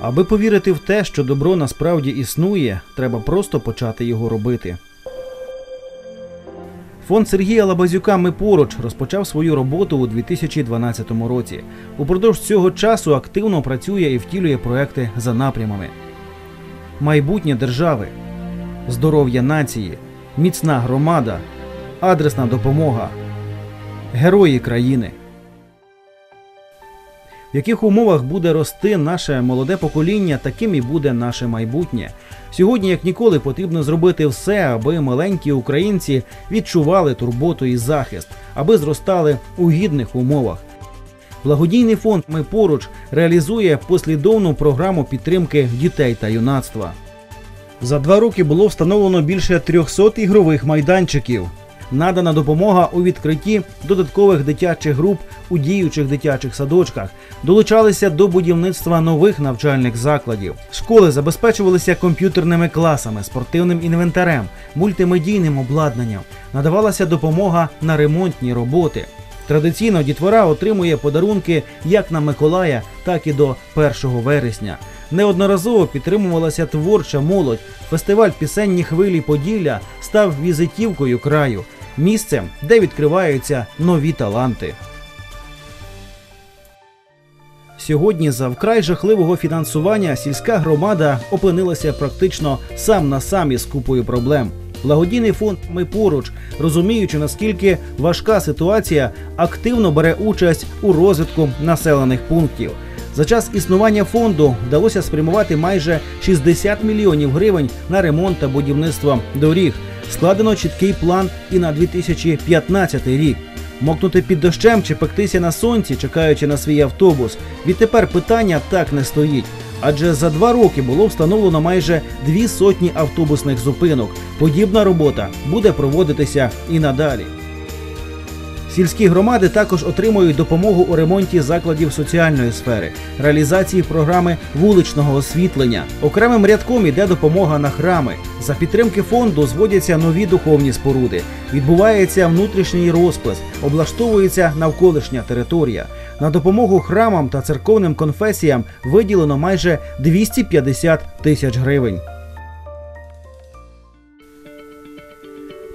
Аби повірити в те, що добро насправді існує, треба просто почати його робити. Фонд Сергія Лабазюка Ми поруч розпочав свою роботу у 2012 році. Упродовж цього часу активно працює і втілює проекти за напрямами: майбутнє держави, здоров'я нації, міцна громада, адресна допомога, герої країни. В яких умовах буде рости наше молоде покоління, таким і буде наше майбутнє. Сьогодні, як ніколи, потрібно зробити все, аби маленькі українці відчували турботу і захист, аби зростали у гідних умовах. Благодійний фонд Ми поруч реалізує послідовну програму підтримки дітей та юнацтва. За два роки було встановлено більше 300 ігрових майданчиків. Надана допомога у відкритті додаткових дитячих груп у діючих дитячих садочках, долучалися до будівництва нових навчальних закладів. Школи забезпечувалися комп'ютерними класами, спортивним інвентарем, мультимедійним обладнанням. Надавалася допомога на ремонтні роботи. Традиційно дітвора отримує подарунки як на Миколая, так і до 1 вересня. Неодноразово підтримувалася творча молодь. Фестиваль пісенні хвилі Поділля став візитівкою краю, місцем, де відкриваються нові таланти. Сьогодні за вкрай жахливого фінансування сільська громада опинилася практично сам на сам із купою проблем. Благодійний фонд Ми поруч, розуміючи наскільки важка ситуація, активно бере участь у розвитку населених пунктів. За час існування фонду вдалося спрямувати майже 60 мільйонів гривень на ремонт та будівництво доріг. Складено чіткий план і на 2015 рік. Мокнути під дощем чи пектися на сонці, чекаючи на свій автобус. Відтепер питання так не стоїть. Адже за два роки було встановлено майже дві сотні автобусних зупинок. Подібна робота буде проводитися і надалі. Сільські громади також отримують допомогу у ремонті закладів соціальної сфери, реалізації програми вуличного освітлення. Окремим рядком іде допомога на храми. За підтримки фонду зводяться нові духовні споруди. Відбувається внутрішній розпис, облаштовується навколишня територія. На допомогу храмам та церковним конфесіям виділено майже 250 тисяч гривень.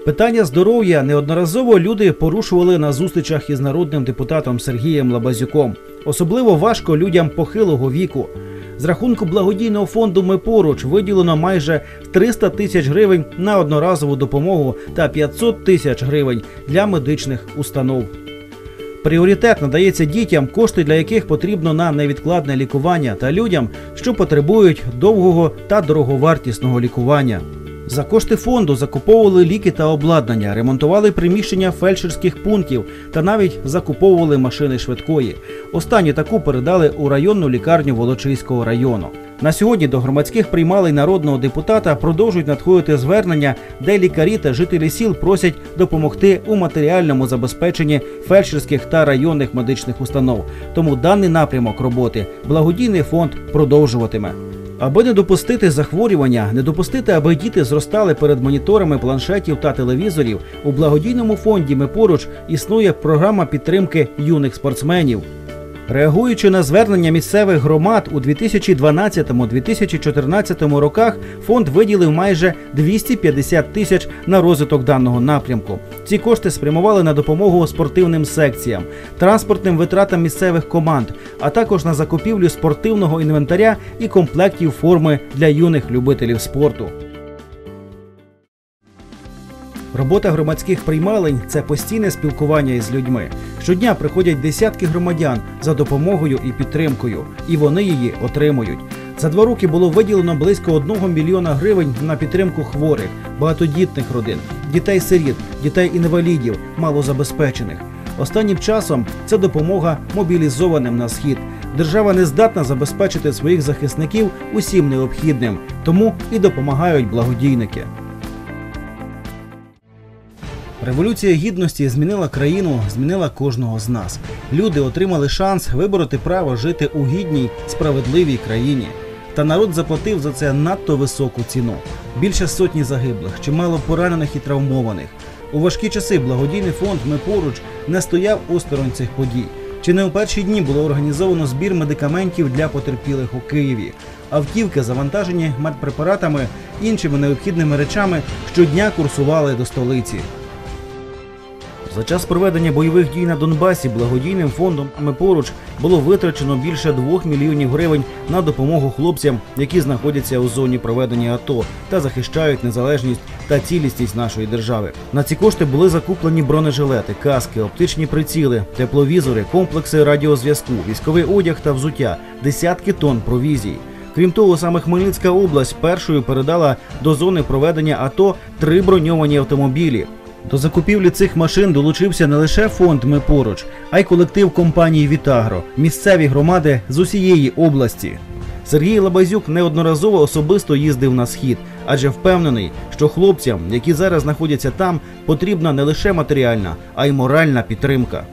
Питання здоров'я неодноразово люди порушували на зустрічах із народним депутатом Сергієм Лабазюком. Особливо важко людям похилого віку. З рахунку благодійного фонду Ми поруч виділено майже 300 тисяч гривень на одноразову допомогу та 500 тисяч гривень для медичних установ. Пріоритет надається дітям, кошти для яких потрібно на невідкладне лікування, та людям, що потребують довгого та дороговартісного лікування. За кошти фонду закуповували ліки та обладнання, ремонтували приміщення фельдшерських пунктів та навіть закуповували машини швидкої. Останню таку передали у районну лікарню Волочиського району. На сьогодні до громадських приймалень народного депутата продовжують надходити звернення, де лікарі та жителі сіл просять допомогти у матеріальному забезпеченні фельдшерських та районних медичних установ. Тому даний напрямок роботи благодійний фонд продовжуватиме. Аби не допустити захворювання, не допустити, аби діти зростали перед моніторами планшетів та телевізорів, у благодійному фонді ми поруч існує програма підтримки юних спортсменів. Реагуючи на звернення місцевих громад у 2012-2014 роках, фонд виділив майже 250 тисяч на розвиток даного напрямку. Ці кошти спрямували на допомогу спортивним секціям, транспортним витратам місцевих команд, а також на закупівлю спортивного інвентаря і комплектів форми для юних любителів спорту. Робота громадських приймалень це постійне спілкування із людьми. Щодня приходять десятки громадян за допомогою і підтримкою, і вони її отримують. За два роки було виділено близько одного мільйона гривень на підтримку хворих, багатодітних родин, дітей-сиріт, дітей-інвалідів, малозабезпечених. Останнім часом це допомога мобілізованим на схід. Держава не здатна забезпечити своїх захисників усім необхідним, тому і допомагають благодійники. Революція гідності змінила країну, змінила кожного з нас. Люди отримали шанс вибороти право жити у гідній, справедливій країні. Та народ заплатив за це надто високу ціну. Більше сотні загиблих, чимало поранених і травмованих. У важкі часи благодійний фонд Ми поруч не стояв осторонь цих подій. Чи не у перші дні було організовано збір медикаментів для потерпілих у Києві? Автівки завантажені медпрепаратами, іншими необхідними речами щодня курсували до столиці. За час проведення бойових дій на Донбасі благодійним фондом «Ми поруч було витрачено більше 2 мільйонів гривень на допомогу хлопцям, які знаходяться у зоні проведення АТО та захищають незалежність та цілісність нашої держави. На ці кошти були закуплені бронежилети, каски, оптичні приціли, тепловізори, комплекси радіозв'язку, військовий одяг та взуття, десятки тонн провізій. Крім того, саме Хмельницька область першою передала до зони проведення АТО три броньовані автомобілі. До закупівлі цих машин долучився не лише фонд Ми поруч, а й колектив компанії Вітагро, місцеві громади з усієї області. Сергій Лабазюк неодноразово особисто їздив на схід, адже впевнений, що хлопцям, які зараз знаходяться там, потрібна не лише матеріальна, а й моральна підтримка.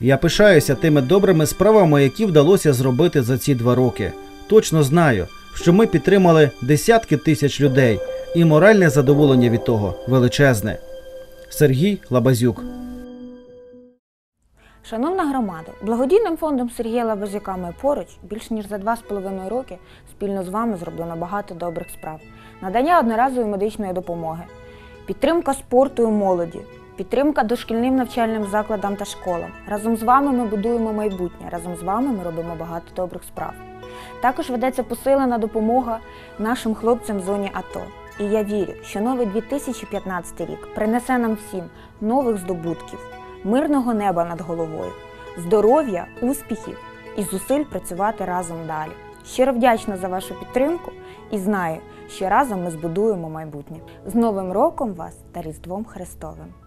Я пишаюся тими добрими справами, які вдалося зробити за ці два роки. Точно знаю, що ми підтримали десятки тисяч людей, і моральне задоволення від того величезне. Сергій Лабазюк. Шановна громада, благодійним фондом Сергія Лабазюка «Ми поруч більш ніж за два з половиною роки спільно з вами зроблено багато добрих справ. Надання одноразової медичної допомоги, підтримка спорту і молоді, підтримка дошкільним навчальним закладам та школам. Разом з вами ми будуємо майбутнє, разом з вами ми робимо багато добрих справ. Також ведеться посилена допомога нашим хлопцям в зоні АТО. І я вірю, що новий 2015 рік принесе нам всім нових здобутків, мирного неба над головою, здоров'я, успіхів і зусиль працювати разом далі. Щиро вдячна за вашу підтримку і знаю, що разом ми збудуємо майбутнє. З Новим роком вас та Різдвом Христовим!